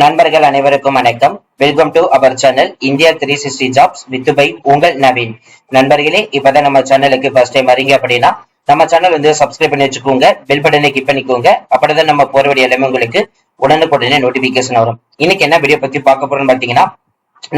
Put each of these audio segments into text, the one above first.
நண்பர்கள் அனைவருக்கும் வணக்கம். Welcome to our channel India three sixty jobs with by உங்கள் நவீன். நண்பர்களே இப்பதான் நம்ம சேனலுக்கு ஃபர்ஸ்ட் டைம் வரீங்க அப்படின்னா நம்ம சேனல் வந்து சப்ஸ்கிரைப் பண்ணி வச்சுக்கோங்க பெல் பட்டனை கிளிக் பண்ணிக்கோங்க. அப்படிதான் நம்ம போற வேண்டிய எல்லாமே உங்களுக்கு உடனுக்குடனே நோட்டிபிகேஷன் வரும். இன்னைக்கு என்ன வீடியோ பத்தி பார்க்க போறோம்னு பாத்தீங்கன்னா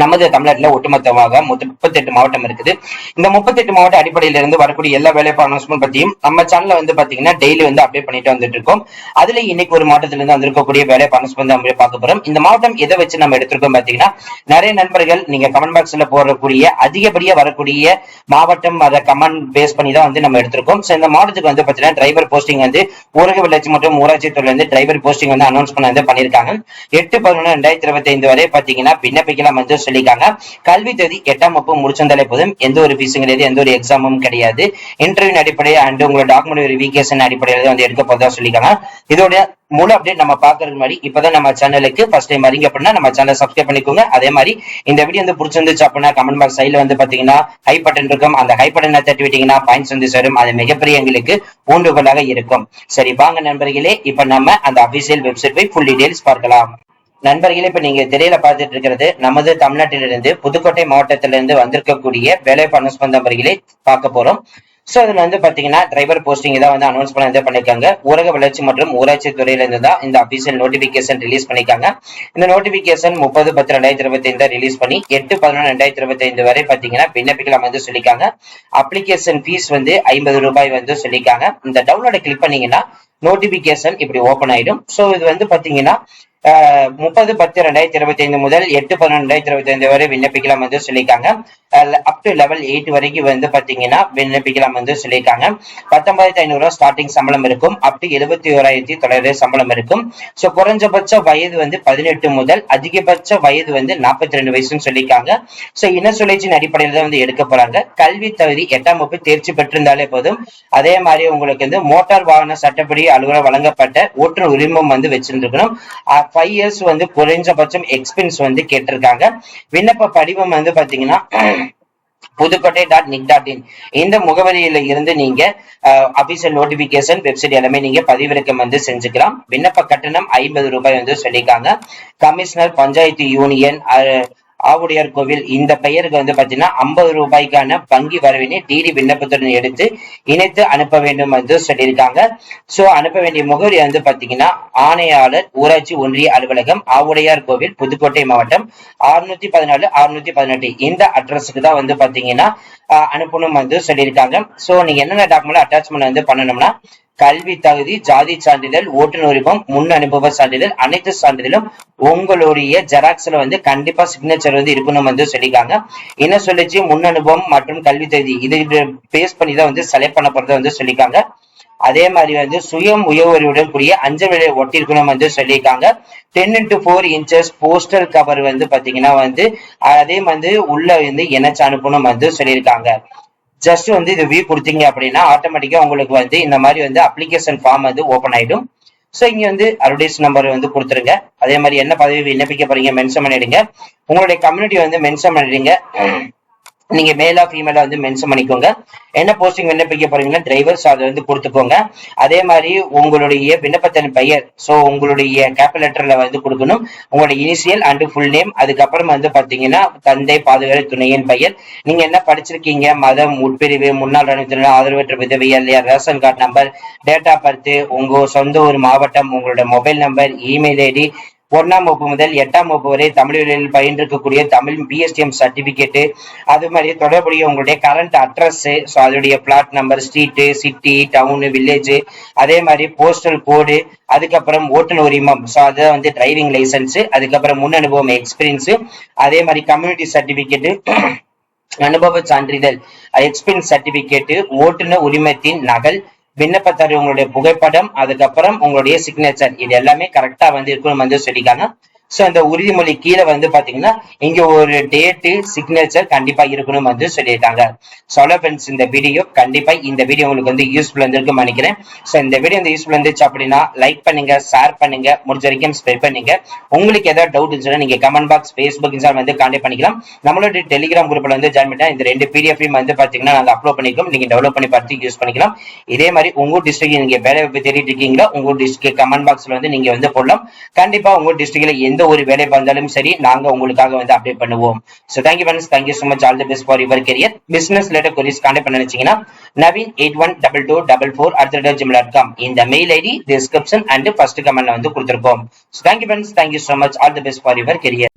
நமது தமிழ்நாட்டில் ஒட்டுமொத்தமாக முப்பத்தி எட்டு மாவட்டம் இருக்குது. இந்த முப்பத்தெட்டு மாவட்ட அடிப்படையில இருந்து வரக்கூடிய எல்லா வேலைவாய்ப்பு அனௌன்ஸ்மெண்ட் பத்தியும் நம்ம சேனல்ல வந்து பாத்தீங்கன்னா டெய்லி வந்து அப்டேட் பண்ணிட்டு வந்துட்டு இருக்கோம். அதுல இன்னைக்கு ஒரு மாவட்டத்துல இருந்து வந்திருக்கக்கூடிய வேலைவாய்ப்பு அனௌன்ஸ்மெண்ட் நம்ம பார்க்க போறோம். இந்த மாவட்டம் எதை வச்சு நம்ம எடுத்திருக்கோம் பாத்தீங்கன்னா நிறைய நண்பர்கள் நீங்க கமெண்ட் பாக்ஸ்ல போடக்கூடிய அதிகப்படியா வரக்கூடிய மாவட்டம் அதை கமெண்ட் பேஸ் பண்ணி தான் வந்து நம்ம எடுத்திருக்கோம். சோ இந்த மாவட்டத்துக்கு வந்து பாத்தீங்கன்னா டிரைவர் போஸ்டிங் வந்து ஊரக வளர்ச்சி மற்றும் ஊராட்சி துறையில இருந்து டிரைவர் போஸ்டிங் வந்து அனௌன்ஸ் பண்ண வந்து பண்ணிருக்காங்க எட்டு பதினொன்று ரெண்டாயிரத்தி இருபத்தி ஐந்து வரை பாத்தீங்கன்னா விண்ணப்பிக்கலாம் வந்து எடுத்து சொல்லியிருக்காங்க. கல்வி தேதி எட்டாம் வகுப்பு முடிச்சிருந்தாலே போதும். எந்த ஒரு ஃபீஸும் கிடையாது எந்த ஒரு எக்ஸாமும் கிடையாது. இன்டர்வியூ அடிப்படையில் அண்ட் உங்களோட டாக்குமெண்ட் வெரிஃபிகேஷன் அடிப்படையில் வந்து எடுக்க போதா சொல்லியிருக்காங்க. இதோட முழு அப்டேட் நம்ம பாக்குறது மாதிரி இப்பதான் நம்ம சேனலுக்கு ஃபர்ஸ்ட் டைம் வரீங்க அப்படின்னா நம்ம சேனல் சப்ஸ்கிரைப் பண்ணிக்கோங்க. அதே மாதிரி இந்த வீடியோ வந்து பிடிச்சிருந்துச்சு அப்படின்னா கமெண்ட் பாக்ஸ் சைட்ல வந்து பாத்தீங்கன்னா ஹை பட்டன் இருக்கும். அந்த ஹை பட்டனை தட்டி விட்டீங்கன்னா பாயிண்ட்ஸ் வந்து சேரும். அது மிகப்பெரிய எங்களுக்கு ஊண்டுகோலாக இருக்கும். சரி வாங்க நண்பர்களே இப்ப நம்ம அந்த அபிஷியல் வெப்சைட் போய் ஃபுல் டீடைல்ஸ் பார்க்கலாம். நண்பர்களே இப்ப நீங்க திரையில பார்த்துட்டு இருக்கிறது நமது தமிழ்நாட்டிலிருந்து புதுக்கோட்டை மாவட்டத்திலிருந்து வந்திருக்கக்கூடிய வேலை அனௌன்ஸ்மெண்ட் நம்பர்களே பார்க்க போறோம். சோ அதுல வந்து பாத்தீங்கன்னா டிரைவர் போஸ்டிங் தான் வந்து அனௌன்ஸ் பண்ண வந்து பண்ணிருக்காங்க. ஊரக வளர்ச்சி மற்றும் ஊராட்சி துறையில இருந்து தான் இந்த அபிஷியல் நோட்டிபிகேஷன் ரிலீஸ் பண்ணிருக்காங்க. இந்த நோட்டிபிகேஷன் முப்பது பத்து ரெண்டாயிரத்தி இருபத்தி ஐந்து ரிலீஸ் பண்ணி எட்டு பதினொன்று ரெண்டாயிரத்தி இருபத்தி ஐந்து வரை பாத்தீங்கன்னா விண்ணப்பிக்கலாம் வந்து சொல்லியிருக்காங்க அப்ளிகேஷன் ஃபீஸ் வந்து ஐம்பது ரூபாய் வந்து சொல்லியிருக்காங்க இந்த டவுன்லோட கிளிக் பண்ணீங்கன்னா நோட்டிபிகேஷன் இப்படி ஓபன் ஆயிடும். சோ இது வந்து பாத்தீங்கன்னா முப்பது பத்து ரெண்டாயிரத்தி இருபத்தி ஐந்து முதல் எட்டு பதினொன்று ரெண்டாயிரத்தி இருபத்தி ஐந்து வரை விண்ணப்பிக்கலாம் வந்து சொல்லியிருக்காங்க. அப் டு லெவல் எயிட் வரைக்கும் வந்து பாத்தீங்கன்னா விண்ணப்பிக்கலாம் வந்து சொல்லியிருக்காங்க. பத்தொன்பதாயிரத்தி ஐநூறு ரூபா ஸ்டார்டிங் சம்பளம் இருக்கும். அப் டு எழுபத்தி ஓராயிரத்தி தொள்ளாயிரம் சம்பளம் இருக்கும். ஸோ குறைஞ்சபட்ச வயது வந்து பதினெட்டு முதல் அதிகபட்ச வயது வந்து நாற்பத்தி ரெண்டு வயசுன்னு சொல்லியிருக்காங்க. ஸோ இன சுழற்சியின் அடிப்படையில் தான் வந்து எடுக்க போறாங்க. கல்வி தகுதி எட்டாம் வகுப்பு தேர்ச்சி பெற்றிருந்தாலே போதும். அதே மாதிரி உங்களுக்கு வந்து மோட்டார் வாகன சட்டப்படி அலுவலர் வழங்கப்பட்ட ஓட்டுநர் உரிமம் வந்து வச்சிருந்துருக்கணும். ஃபைவ் இயர்ஸ் வந்து குறைஞ்சபட்சம் எக்ஸ்பென்ஸ் வந்து கேட்டிருக்காங்க. விண்ணப்ப படிவம் வந்து பாத்தீங்கன்னா Pudukkottai dot NIC dot in இந்த முகவரியில இருந்து நீங்க அபிஷியல் நோட்டிபிகேஷன் வெப்சைட் எல்லாமே நீங்க பதிவிறக்கம் வந்து செஞ்சுக்கலாம். விண்ணப்ப கட்டணம் ஐம்பது ரூபாய் வந்து சொல்லியிருக்காங்க. கமிஷனர் பஞ்சாயத்து யூனியன் ஆவுடையார் கோவில் இந்த பெயருக்கு வந்து பாத்தீங்கன்னா ஐம்பது ரூபாய்க்கான வங்கி வரவினை டிடி விண்ணப்பத்துடன் எடுத்து இணைத்து அனுப்ப வேண்டும் என்று சொல்லியிருக்காங்க. சோ அனுப்ப வேண்டிய முகவரி வந்து பாத்தீங்கன்னா ஆணையாளர் ஊராட்சி ஒன்றிய அலுவலகம் ஆவுடையார் கோவில் புதுக்கோட்டை மாவட்டம் அறுநூத்தி பதினாலு அறுநூத்தி பதினெட்டு. இந்த அட்ரஸுக்கு தான் வந்து பாத்தீங்கன்னா அனுப்பணும் வந்து சொல்லியிருக்காங்க. சோ நீங்க என்னென்ன டாக்குமெண்ட் அட்டாச்மெண்ட் வந்து பண்ணணும்னா கல்வி தகுதி ஜாதி சான்றிதழ் ஓட்டுநர் உரிமம் முன் அனுபவ சான்றிதழ் அனைத்து சான்றிதழும் உங்களுடைய ஜெராக்ஸ்ல வந்து கண்டிப்பா சிக்னேச்சர் வந்து இருக்கணும் வந்து சொல்லியிருக்காங்க. என்ன சொல்லிச்சு? முன் அனுபவம் மற்றும் கல்வி தகுதி. இது பேஸ் பண்ணி தான் வந்து செலக்ட் பண்ண போறதை வந்து சொல்லியிருக்காங்க. அதே மாதிரி வந்து சுயம் உயர்வுடன் கூடிய அஞ்சல் விலை ஒட்டிருக்கணும் வந்து சொல்லியிருக்காங்க. Ten into four inches postal cover வந்து பாத்தீங்கன்னா வந்து அதே வந்து உள்ள வந்து இணைச்சு அனுப்பணும் வந்து சொல்லியிருக்காங்க. ஜஸ்ட் வந்து இது வியூ கொடுத்தீங்க அப்படின்னா ஆட்டோமேட்டிக்கா உங்களுக்கு வந்து இந்த மாதிரி வந்து அப்ளிகேஷன் ஃபார்ம் வந்து ஓப்பன் ஆயிடும். ஸோ இங்க வந்து அட்வர்டைஸ் நம்பர் வந்து கொடுத்துருங்க. அதே மாதிரி என்ன பதவி விண்ணப்பிக்க போறீங்க மென்ஷன் பண்ணிடுங்க. உங்களுடைய கம்யூனிட்டி வந்து மென்ஷன் பண்ணிடுங்க. நீங்க மேலா ஃபீமேலா வந்து மென்ஷன் பண்ணிக்கோங்க. என்ன போஸ்டிங் விண்ணப்பிக்க போறீங்கன்னா டிரைவர்ஸ் அதை வந்து கொடுத்துக்கோங்க. அதே மாதிரி உங்களுடைய விண்ணப்பத்தின் பெயர் ஸோ உங்களுடைய கேபிட்டல் லெட்டர்ல வந்து கொடுக்கணும். உங்களுடைய இனிஷியல் அண்ட் ஃபுல் நேம் அதுக்கப்புறம் வந்து பாத்தீங்கன்னா தந்தை பாதுகாப்பு துணையின் பெயர். நீங்க என்ன படிச்சிருக்கீங்க? மதம் உட்பிரிவு முன்னாள் ராணுவத்தினர் ஆதரவற்ற விதவை இல்லையா? Ration card number date of birth உங்க சொந்த ஊர் மாவட்டம் உங்களோட மொபைல் நம்பர் இமெயில் ஐடி ஒன்னாம் வகுப்பு முதல் எட்டாம் வகுப்பு வரை தமிழில் பயின்றிருக்கக்கூடிய தமிழ் பிஎஸ்டிஎம் சர்டிபிகேட்டு அது மாதிரி தொடர்புடைய உங்களுடைய கரண்ட் அட்ரஸ்ஸு ஸோ அதோடைய flat number street city town village அதே மாதிரி போஸ்டல் கோடு அதுக்கப்புறம் ஓட்டுநர் உரிமம் ஸோ அதுதான் வந்து டிரைவிங் லைசன்ஸு அதுக்கப்புறம் முன் அனுபவம் எக்ஸ்பீரியன்ஸு அதே மாதிரி கம்யூனிட்டி சர்டிபிகேட் அனுபவ சான்றிதழ் எக்ஸ்பீரியன்ஸ் சர்டிபிகேட்டு ஓட்டுநர் உரிமத்தின் நகல் விண்ணப்பத்தார் உங்களுடைய புகைப்படம் அதுக்கப்புறம் உங்களுடைய சிக்னேச்சர் இது எல்லாமே கரெக்டா வந்து இருக்கணும் வந்து சொல்லிக்காங்க ஸோ அந்த உறுதிமொழி கீழே வந்து பாத்தீங்கன்னா இங்க ஒரு டேட்டு சிக்னேச்சர் கண்டிப்பா இருக்கணும் வந்து சொல்லியிருக்காங்க. சொல்ல ஃப்ரெண்ட்ஸ் இந்த வீடியோ கண்டிப்பா இந்த வீடியோ உங்களுக்கு வந்து யூஸ்ஃபுல் இருந்திருக்கும் நினைக்கிறேன். ஸோ இந்த வீடியோ வந்து யூஸ்ஃபுல் இருந்துச்சு அப்படின்னா லைக் பண்ணுங்க ஷேர் பண்ணுங்க முடிஞ்ச வரைக்கும் ஸ்பெட் பண்ணுங்க. உங்களுக்கு ஏதாவது டவுட் இருந்துச்சுன்னா நீங்க கமெண்ட் பாக்ஸ் ஃபேஸ்புக் இன்ஸ்டால் வந்து கான்டெக்ட் பண்ணிக்கலாம். நம்மளோட டெலிகிராம் குரூப்ல வந்து ஜாயின் பண்ணா இந்த ரெண்டு பிடிஎஃப் வந்து பாத்தீங்கன்னா நாங்க அப்லோட் பண்ணிக்கலாம் நீங்க டெவலப் பண்ணி பார்த்து யூஸ் பண்ணிக்கலாம். இதே மாதிரி உங்க டிஸ்ட்ரிக்ட் நீங்க வேலை வாய்ப்பு தேடிட்டு இருக்கீங்களோ உங்க டிஸ்ட்ரிக்ட் கமெண்ட் பாக்ஸ்ல வந்து நீங்க வந்து போடலாம். கண்டிப்பா உங்க டிஸ்ட்ரிக்ட்ல எந்த எந்த ஒரு வேலை வந்தாலும் சரி நாங்க உங்களுக்காக வந்து அப்டேட் பண்ணுவோம். So thank you friends thank you so much all the best for your career business related queries contact பண்ண நினைச்சீங்கன்னா Naveen eight one double two double four at Gmail dot com இந்த mail ID description and first கமெண்ட்ல வந்து கொடுத்துருக்கோம். So thank you friends thank you so much all the best for your career